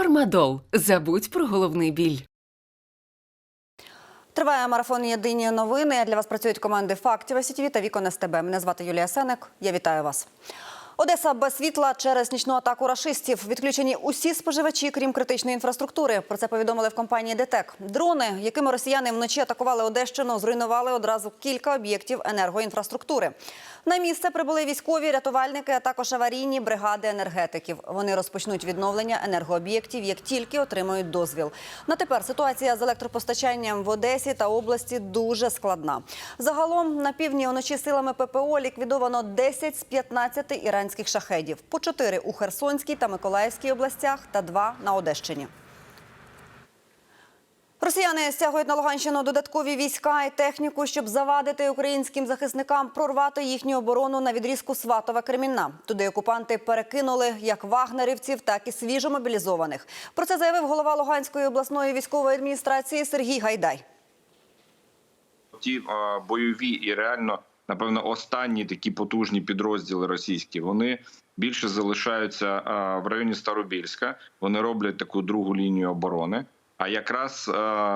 Фармадол. Забудь про головний біль. Триває марафон Єдині новини. Для вас працюють команди Фактів СІТВ та Вікон СТБ. Мене звати Юлія Сенек. Я вітаю вас. Одеса без світла через нічну атаку рашистів. Відключені усі споживачі, крім критичної інфраструктури. Про це повідомили в компанії ДТЕК. Дрони, якими росіяни вночі атакували Одещину, зруйнували одразу кілька об'єктів енергоінфраструктури. На місце прибули військові, рятувальники, а також аварійні бригади енергетиків. Вони розпочнуть відновлення енергооб'єктів, як тільки отримають дозвіл. На тепер ситуація з електропостачанням в Одесі та області дуже складна. Загалом на півдні вночі силами ППО ліквідовано 10 з 15 іранських шахедів, по 4 у Херсонській та Миколаївській областях та 2 на Одещині. Росіяни стягують на Луганщину додаткові війська і техніку, щоб завадити українським захисникам прорвати їхню оборону на відрізку Сватова Кремінна. Туди окупанти перекинули як вагнерівців, так і свіжомобілізованих. Про це заявив голова Луганської обласної військової адміністрації Сергій Гайдай. ті бойові і реально, напевно, останні такі потужні підрозділи російські. Вони більше залишаються в районі Старобільська. Вони роблять таку другу лінію оборони. А якраз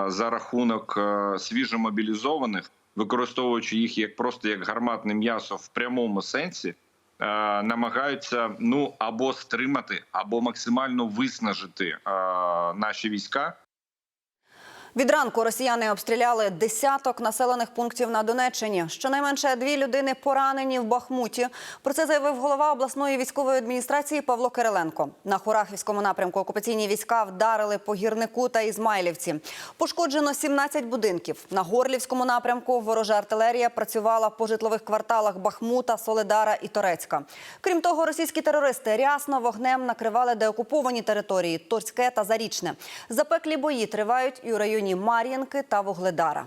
за рахунок свіжомобілізованих, використовуючи їх як просто як гарматне м'ясо в прямому сенсі, намагаються ну або стримати, або максимально виснажити наші війська. Від ранку росіяни обстріляли десяток населених пунктів на Донеччині. Щонайменше дві людини поранені в Бахмуті. Про це заявив голова обласної військової адміністрації Павло Кириленко. На Хорахівському напрямку окупаційні війська вдарили по гірнику та Ізмайлівці. Пошкоджено 17 будинків. На Горлівському напрямку ворожа артилерія працювала по житлових кварталах Бахмута, Соледара і Торецька. Крім того, російські терористи рясно вогнем накривали деокуповані території Торське та Зарічне. Запеклі бої тривають і у районі Мар'їнки та Вугледара.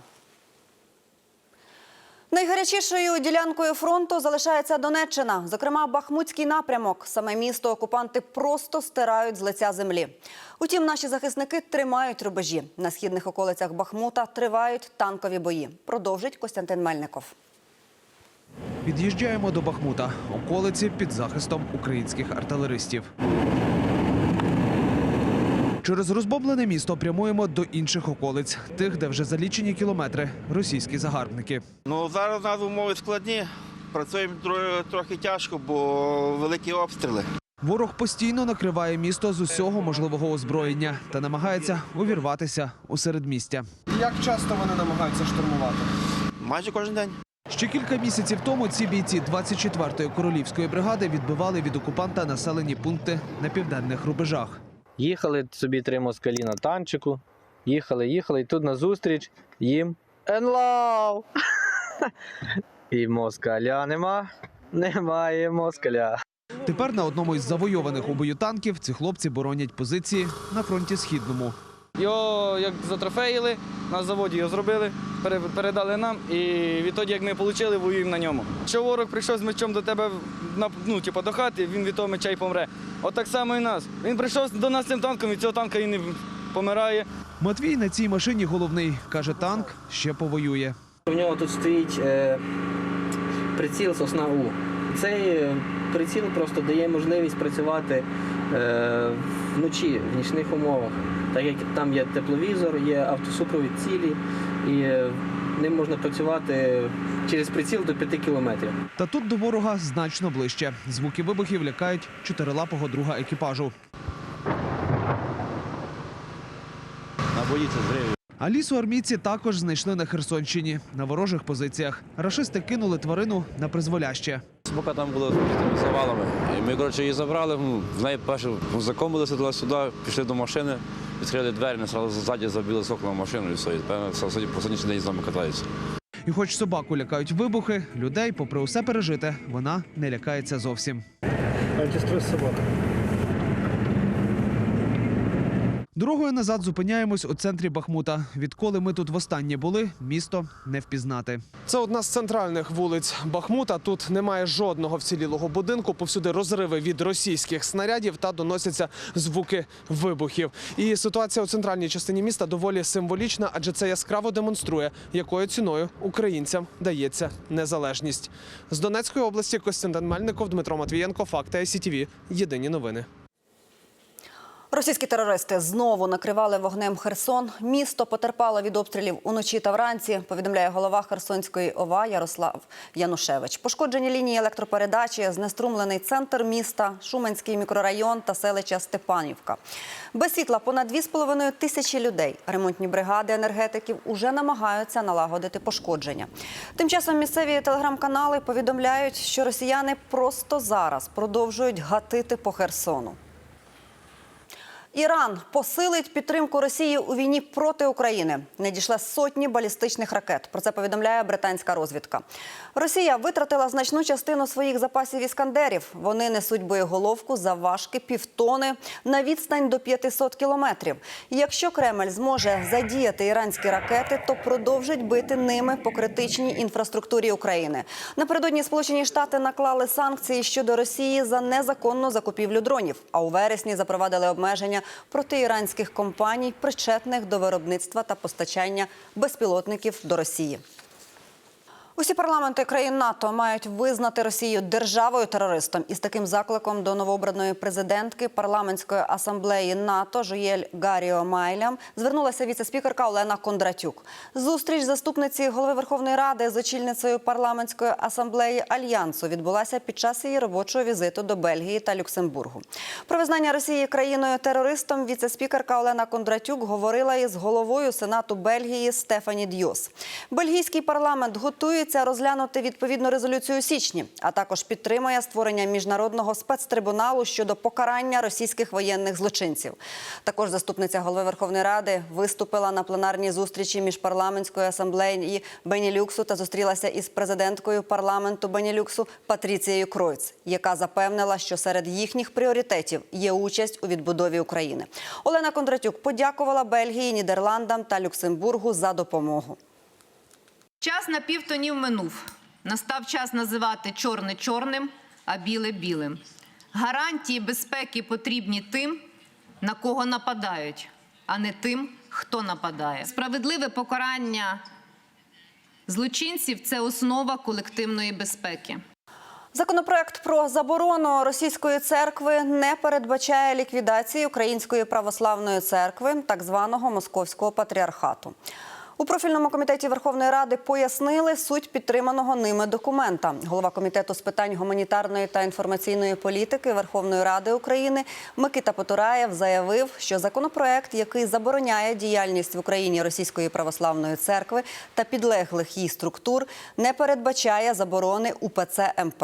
Найгарячішою ділянкою фронту залишається Донеччина, зокрема Бахмутський напрямок. Саме місто окупанти просто стирають з лиця землі. Утім, наші захисники тримають рубежі. На східних околицях Бахмута тривають танкові бої. Продовжить Костянтин Мельников. Під'їжджаємо до Бахмута, околиці під захистом українських артилеристів. Через розбомблене місто прямуємо до інших околиць, тих, де вже за лічені кілометри російські загарбники. Ну зараз у нас умови складні. Працюємо трохи тяжко, бо великі обстріли. Ворог постійно накриває місто з усього можливого озброєння та намагається увірватися у середмістя. Як часто вони намагаються штурмувати? Майже кожен день. Ще кілька місяців тому ці бійці 24-ї королівської бригади відбивали від окупанта населені пункти на південних рубежах. Їхали собі три москалі на танчику. Їхали, їхали, і тут назустріч їм енлав. І москаля нема. Немає москаля. Тепер на одному із завойованих у бою танків ці хлопці боронять позиції на фронті східному. Його як затрофеїли, на заводі його зробили, передали нам, і відтоді, як ми отримали, воюємо на ньому. Якщо ворог прийшов з мечом до тебе ну, типу, до хати, він від того меча й помре. От так само і нас. Він прийшов до нас цим танком, від цього танка і не помирає. Матвій на цій машині головний каже, танк ще повоює. У нього тут стоїть е, приціл сосна У. Цей е, приціл просто дає можливість працювати е, вночі в нічних умовах. Так як там є тепловізор, є автосупровід цілі, і е, ним можна працювати через приціл до 5 кілометрів. Та тут до ворога значно ближче. Звуки вибухів лякають чотирилапого друга екіпажу. Набоїться зривів. А лісу армійці також знайшли на Херсонщині на ворожих позиціях. Рашисти кинули тварину на призволяще. Поки там було з завалами. Ми, коротше, її забрали, ну, в неї перше закомилися туди-сюди, пішли до машини, відкрили двері, не сразу ззаді забили соколом машину і все. І по сьогоднішній день з нами катаються. І хоч собаку лякають вибухи, людей, попри усе пережите, вона не лякається зовсім. Дорогою назад зупиняємось у центрі Бахмута. Відколи ми тут востаннє були, місто не впізнати. Це одна з центральних вулиць Бахмута. Тут немає жодного вцілілого будинку. Повсюди розриви від російських снарядів та доносяться звуки вибухів. І ситуація у центральній частині міста доволі символічна, адже це яскраво демонструє, якою ціною українцям дається незалежність. З Донецької області Костянтин Мельников, Дмитро Матвієнко, Факти СІТВ. Єдині новини. Російські терористи знову накривали вогнем Херсон. Місто потерпало від обстрілів уночі та вранці. Повідомляє голова Херсонської ОВА Ярослав Янушевич. Пошкоджені лінії електропередачі, знеструмлений центр міста, Шуменський мікрорайон та селища Степанівка. Без світла понад 2,5 тисячі людей. Ремонтні бригади енергетиків уже намагаються налагодити пошкодження. Тим часом місцеві телеграм-канали повідомляють, що росіяни просто зараз продовжують гатити по Херсону. Іран посилить підтримку Росії у війні проти України. Надійшла сотні балістичних ракет. Про це повідомляє британська розвідка. Росія витратила значну частину своїх запасів іскандерів. Вони несуть боєголовку завважки півтони на відстань до 500 кілометрів. Якщо Кремль зможе задіяти іранські ракети, то продовжить бити ними по критичній інфраструктурі України. Напередодні Сполучені Штати наклали санкції щодо Росії за незаконну закупівлю дронів. А у вересні запровадили обмеження проти іранських компаній, причетних до виробництва та постачання безпілотників до Росії. Усі парламенти країн НАТО мають визнати Росію державою терористом. І з таким закликом до новообраної президентки парламентської асамблеї НАТО Жуєль Гаріо Майлям звернулася віце-спікерка Олена Кондратюк. Зустріч заступниці голови Верховної Ради з очільницею парламентської асамблеї Альянсу відбулася під час її робочого візиту до Бельгії та Люксембургу. Про визнання Росії країною терористом віце-спікерка Олена Кондратюк говорила із головою Сенату Бельгії Стефані Дьос. Бельгійський парламент готується розглянути відповідну резолюцію у січні, а також підтримує створення міжнародного спецтрибуналу щодо покарання російських воєнних злочинців. Також заступниця голови Верховної Ради виступила на пленарній зустрічі міжпарламентської асамблеї Бенілюксу та зустрілася із президенткою парламенту Бенілюксу Патріцією Кройц, яка запевнила, що серед їхніх пріоритетів є участь у відбудові України. Олена Кондратюк подякувала Бельгії, Нідерландам та Люксембургу за допомогу. Час на півтонів минув. Настав час називати чорне чорним, а біле білим. Гарантії безпеки потрібні тим, на кого нападають, а не тим, хто нападає. Справедливе покарання злочинців це основа колективної безпеки. Законопроект про заборону російської церкви не передбачає ліквідації Української православної церкви, так званого московського патріархату. У профільному комітеті Верховної Ради пояснили суть підтриманого ними документа. Голова комітету з питань гуманітарної та інформаційної політики Верховної Ради України Микита Потураєв заявив, що законопроект, який забороняє діяльність в Україні Російської православної церкви та підлеглих їй структур, не передбачає заборони УПЦ МП.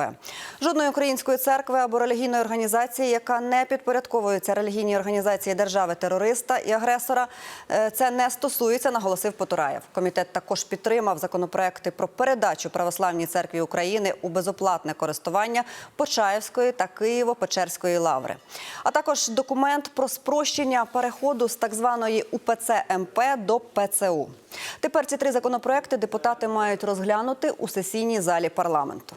Жодної української церкви або релігійної організації, яка не підпорядковується релігійній організації держави-терориста і агресора, е, це не стосується, наголосив Потураєв. Комітет також підтримав законопроекти про передачу православній церкві України у безоплатне користування Почаївської та Києво-Печерської лаври, а також документ про спрощення переходу з так званої УПЦ МП до ПЦУ. Тепер ці три законопроекти депутати мають розглянути у сесійній залі парламенту.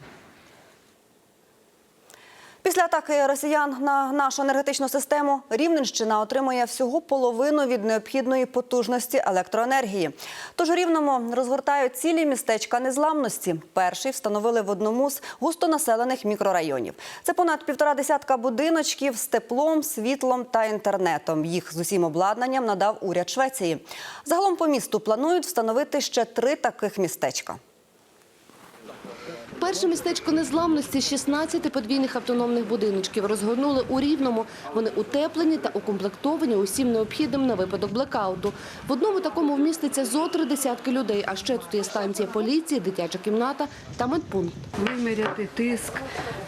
Після атаки росіян на нашу енергетичну систему Рівненщина отримує всього половину від необхідної потужності електроенергії. Тож у Рівному розгортають цілі містечка незламності. Перший встановили в одному з густонаселених мікрорайонів. Це понад півтора десятка будиночків з теплом, світлом та інтернетом. Їх з усім обладнанням надав уряд Швеції. Загалом по місту планують встановити ще три таких містечка. Перше містечко незламності 16 подвійних автономних будиночків розгорнули у Рівному. Вони утеплені та укомплектовані усім необхідним на випадок блекауту. В одному такому вміститься зо три десятки людей, а ще тут є станція поліції, дитяча кімната та медпункт. Виміряти тиск,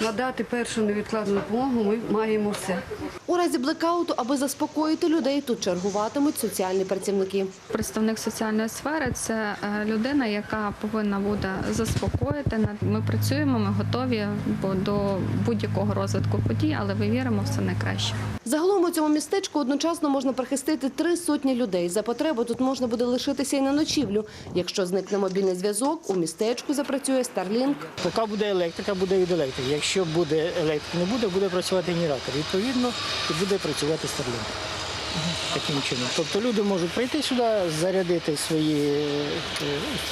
надати першу невідкладну допомогу. Ми маємо все. У разі блекауту, аби заспокоїти людей, тут чергуватимуть соціальні працівники. Представник соціальної сфери це е, людина, яка повинна буде заспокоїти. Ми працюємо, ми готові бо до будь-якого розвитку подій, але ми віримо в це найкраще. Загалом у цьому містечку одночасно можна прихистити три сотні людей. За потреби тут можна буде лишитися і на ночівлю. Якщо зникне мобільний зв'язок, у містечку запрацює Starlink. Поки буде електрика, буде від електрики. Якщо буде електрики, не буде, буде працювати генератор. Відповідно, і буде працювати Starlink. Таким чином. Тобто люди можуть прийти сюди, зарядити свої е,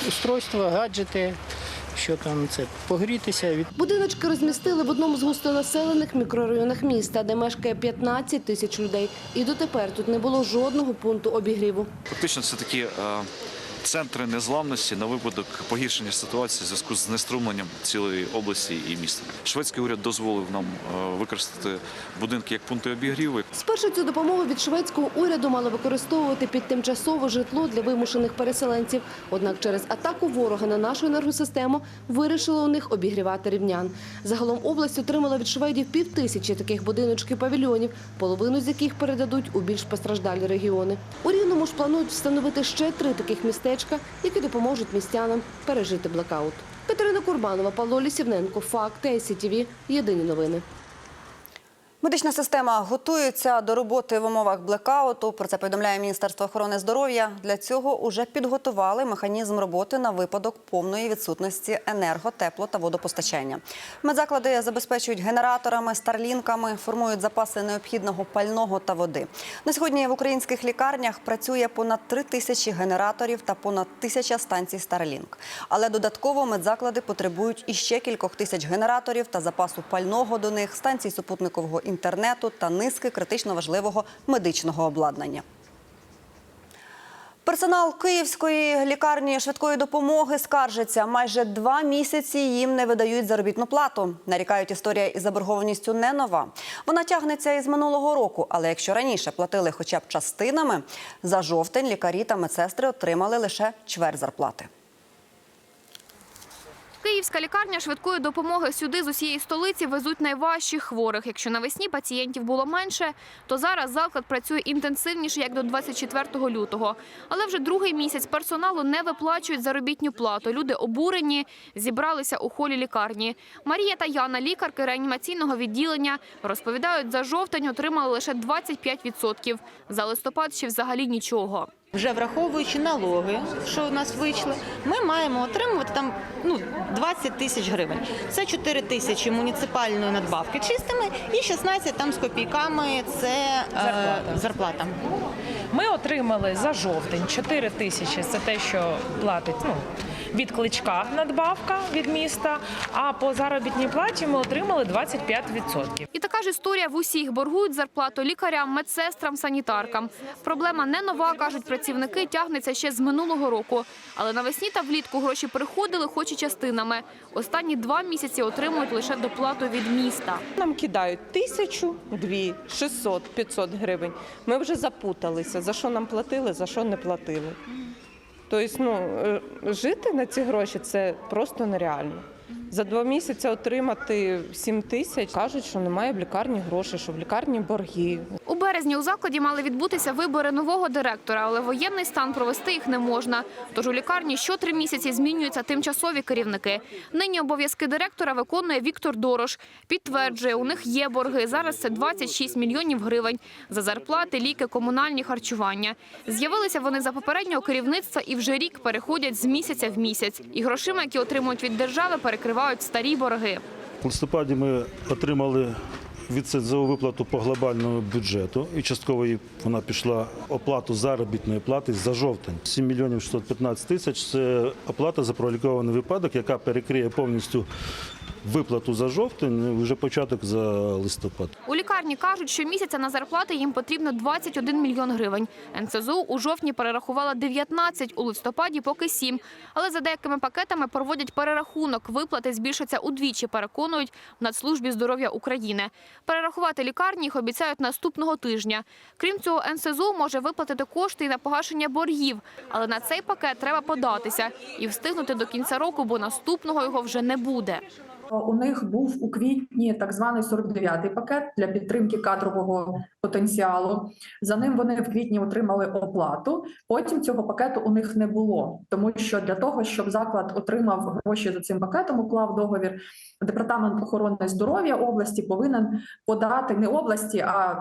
устройства, гаджети, що там це погрітися від Будиночки розмістили в одному з густонаселених мікрорайонах міста, де мешкає 15 тисяч людей. І дотепер тут не було жодного пункту обігріву. Фактично, це такі е, центри незламності на випадок погіршення ситуації в зв'язку з знеструмленням цілої області і міста. Шведський уряд дозволив нам е, використати будинки як пункти обігріву. Спершу цю допомогу від шведського уряду мали використовувати під тимчасове житло для вимушених переселенців. Однак через атаку ворога на нашу енергосистему вирішили у них обігрівати рівнян. Загалом область отримала від шведів півтисячі таких будиночків павільйонів, половину з яких передадуть у більш постраждалі регіони. У Рівному ж планують встановити ще три таких містечка, які допоможуть містянам пережити блекаут. Катерина Курбанова, Павло Лісівненко, Факти, СІТВ, Єдині новини. Медична система готується до роботи в умовах блекауту. Про це повідомляє Міністерство охорони здоров'я. Для цього уже підготували механізм роботи на випадок повної відсутності енерго, тепло та водопостачання. Медзаклади забезпечують генераторами, старлінками, формують запаси необхідного пального та води. На сьогодні в українських лікарнях працює понад три тисячі генераторів та понад тисяча станцій Starlink. Але додатково медзаклади потребують іще кількох тисяч генераторів та запасу пального до них, станцій супутникового інтернету та низки критично важливого медичного обладнання. Персонал Київської лікарні швидкої допомоги скаржиться. Майже два місяці їм не видають заробітну плату. Нарікають, історія із заборгованістю не нова. Вона тягнеться із минулого року. Але якщо раніше платили хоча б частинами, за жовтень лікарі та медсестри отримали лише чверть зарплати. Київська лікарня швидкої допомоги сюди з усієї столиці везуть найважчих хворих. Якщо навесні пацієнтів було менше, то зараз заклад працює інтенсивніше, як до 24 лютого. Але вже другий місяць персоналу не виплачують заробітну плату. Люди обурені, зібралися у холі лікарні. Марія та Яна, лікарки реанімаційного відділення, розповідають, за жовтень отримали лише 25%. За листопад ще взагалі нічого. Вже враховуючи налоги, що у нас вийшли, ми маємо отримувати там ну 20 тисяч гривень. Це 4 тисячі муніципальної надбавки чистими і 16 там з копійками це зарплата. Е, зарплата. Ми отримали за жовтень 4 тисячі. Це те, що платить ну, від кличка надбавка від міста. А по заробітній платі ми отримали 25%. І така ж історія в усіх боргують зарплату лікарям, медсестрам, санітаркам. Проблема не нова, кажуть працівники, тягнеться ще з минулого року. Але навесні та влітку гроші приходили, хоч і частинами. Останні два місяці отримують лише доплату від міста. Нам кидають тисячу, дві, 600, 500 гривень. Ми вже запуталися, за що нам платили, за що не платили. Тобто, ну, е, жити на ці гроші це просто нереально. За два місяці отримати 7 тисяч. Кажуть, що немає в лікарні грошей, що в лікарні борги. У березні у закладі мали відбутися вибори нового директора, але воєнний стан провести їх не можна. Тож у лікарні що три місяці змінюються тимчасові керівники. Нині обов'язки директора виконує Віктор Дорош. Підтверджує, у них є борги. Зараз це 26 мільйонів гривень за зарплати, ліки, комунальні харчування. З'явилися вони за попереднього керівництва і вже рік переходять з місяця в місяць. І грошима, які отримують від держави, перекривають старі борги. В листопаді ми отримали відсидзову виплату по глобальному бюджету, і частково вона пішла оплату заробітної плати за жовтень. 7 мільйонів 615 тисяч – це оплата за пролікований випадок, яка перекриє повністю виплату за жовтень, вже початок за листопад. У лікарні кажуть, що місяця на зарплати їм потрібно 21 мільйон гривень. НСЗУ у жовтні перерахувала 19, у листопаді поки 7. Але за деякими пакетами проводять перерахунок. Виплати збільшаться удвічі, переконують в Нацслужбі здоров'я України. Перерахувати лікарні їх обіцяють наступного тижня. Крім цього, НСЗУ може виплатити кошти і на погашення боргів. Але на цей пакет треба податися і встигнути до кінця року, бо наступного його вже не буде. У них був у квітні так званий 49-й пакет для підтримки кадрового потенціалу. За ним вони в квітні отримали оплату. Потім цього пакету у них не було, тому що для того, щоб заклад отримав гроші за цим пакетом, уклав договір. Департамент охорони здоров'я області повинен подати не області, а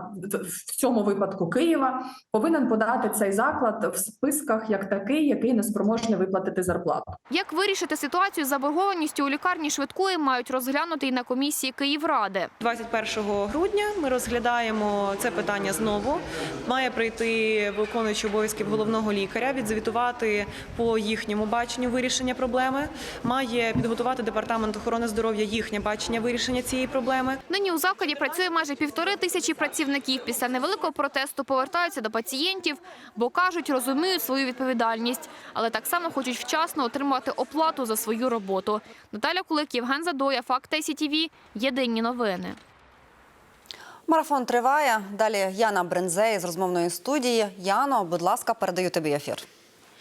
в цьому випадку Києва повинен подати цей заклад в списках як такий, який не спроможний виплатити зарплату. Як вирішити ситуацію з заборгованістю у лікарні швидкої мають розглянути і на комісії Київради. 21 грудня ми розглядаємо це питання знову. Має прийти виконуючий обов'язків головного лікаря, відзвітувати по їхньому баченню вирішення проблеми. Має підготувати департамент охорони здоров'я їхнє бачення вирішення цієї проблеми. Нині у закладі працює майже півтори тисячі працівників. Після невеликого протесту повертаються до пацієнтів, бо кажуть, розуміють свою відповідальність, але так само хочуть вчасно отримувати оплату за свою роботу. Наталя Кулик, Євген Задоя, Факт СІТВ. Єдині новини. Марафон триває. Далі Яна Брензей з розмовної студії. Яно, будь ласка, передаю тобі ефір.